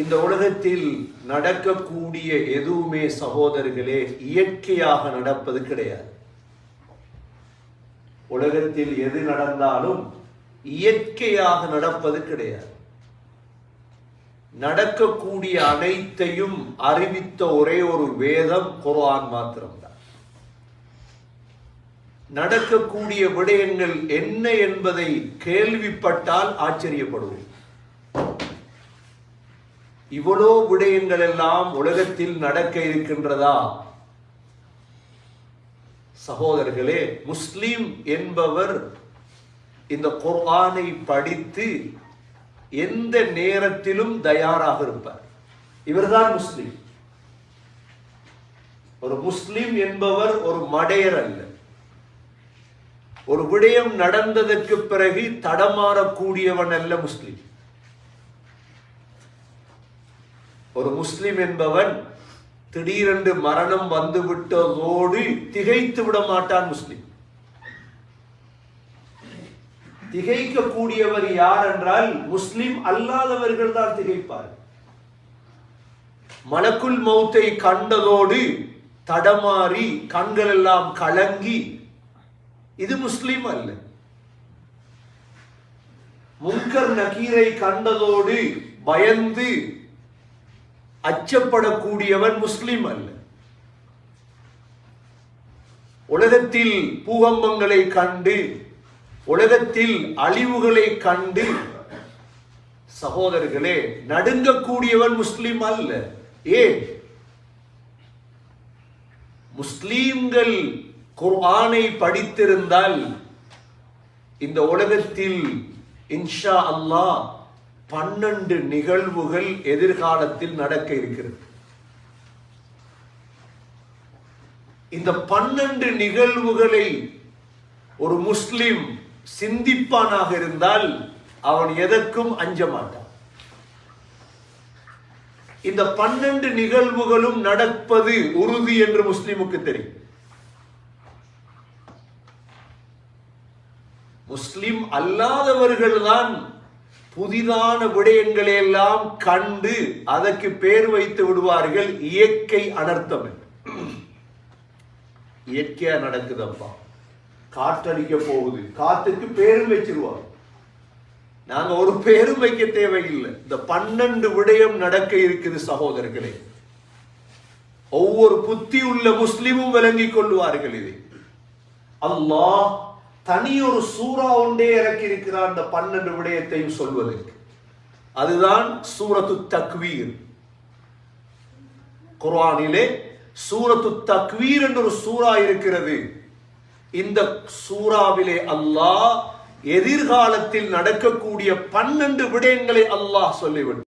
இந்த உலகத்தில் நடக்கக்கூடிய எதுவுமே சகோதரர்களே இயற்கையாக நடப்பது கிடையாது. உலகத்தில் எது நடந்தாலும் இயற்கையாக நடப்பது கிடையாது. நடக்கக்கூடிய அனைத்தையும் அறிவித்த ஒரே ஒரு வேதம் குரான் மாத்திரம்தான். நடக்கக்கூடிய விடயங்கள் என்ன என்பதை கேள்விப்பட்டால் ஆச்சரியப்படுவோம் இவ்வளோ விடயங்கள் எல்லாம் உலகத்தில் நடக்க இருக்கின்றதா? சகோதரர்களே முஸ்லீம் என்பவர் இந்த குர்ஆனை படித்து எந்த நேரத்திலும் தயாராக இருப்பார். இவர்தான் முஸ்லீம். ஒரு முஸ்லீம் என்பவர் ஒரு மடையர் அல்ல. ஒரு விடயம் நடந்ததற்கு பிறகு தடமாறக்கூடியவன் அல்ல முஸ்லீம். ஒரு முஸ்லிம் என்பவன் திடீரென்று மரணம் வந்து விட்டதோடு திகைத்து விட மாட்டான் முஸ்லிம். திகைக்கக்கூடியவர் யார் என்றால் முஸ்லிம் அல்லாதவர்கள் தான் திகைப்பார் மலக்குள் மௌத்தை கண்டதோடு தடமாறி கண்கள் எல்லாம் கலங்கி இது முஸ்லிம் அல்ல. முன்கர் நகீரை கண்டதோடு பயந்து அச்சப்படக்கூடியவன் முஸ்லிம் அல்ல. உலகத்தில் பூகம்பங்களை கண்டு உலகத்தில் அழிவுகளை கண்டு சகோதரர்களே நடுங்கக்கூடியவன் முஸ்லிம் அல்ல. ஏ முஸ்லீம்கள் குர்ஆனை படித்திருந்தால் இந்த உலகத்தில் இன்ஷா அல்லாஹ் பன்னெண்டு நிகழ்வுகள் எதிர்காலத்தில் நடக்க இருக்கிறது. இந்த பன்னெண்டு நிகழ்வுகளை ஒரு முஸ்லிம் சிந்திப்பானாக இருந்தால் அவன் எதற்கும் அஞ்ச மாட்டான். இந்த பன்னெண்டு நிகழ்வுகளும் நடப்பது உறுதி என்று முஸ்லிமுக்கு தெரியும். முஸ்லிம் அல்லாதவர்கள் தான் புதிதான விடயங்களை எல்லாம் கண்டு அதற்கு பேர் வைத்து விடுவார்கள். இயற்கை அனர்த்தம் இயற்கையா நடக்குதப்பா. காற்றடிக்க போகுது. காத்துக்கு பேரும் வச்சிருவாங்க. நாங்க ஒரு பேரும் வைக்க தேவையில்லை. இந்த பன்னெண்டு விடயம் நடக்க இருக்குது சகோதரர்களே. ஒவ்வொரு புத்தி உள்ள முஸ்லிமும் விளங்கிக் கொள்வார்கள் இதை. அல்லாஹ் தனி ஒரு சூறா ஒன்றே இறக்கி இருக்கிறார் இந்த பன்னெண்டு விடயத்தையும் சொல்வதற்கு. அதுதான் சூரத்து தக்வீர். குர்ஆனிலே சூரத்து தக்வீர் என்ற ஒரு சூறா இருக்கிறது. இந்த சூறாவிலே அல்லாஹ் எதிர்காலத்தில் நடக்கக்கூடிய பன்னெண்டு விடயங்களை அல்லாஹ் சொல்லிவிடும்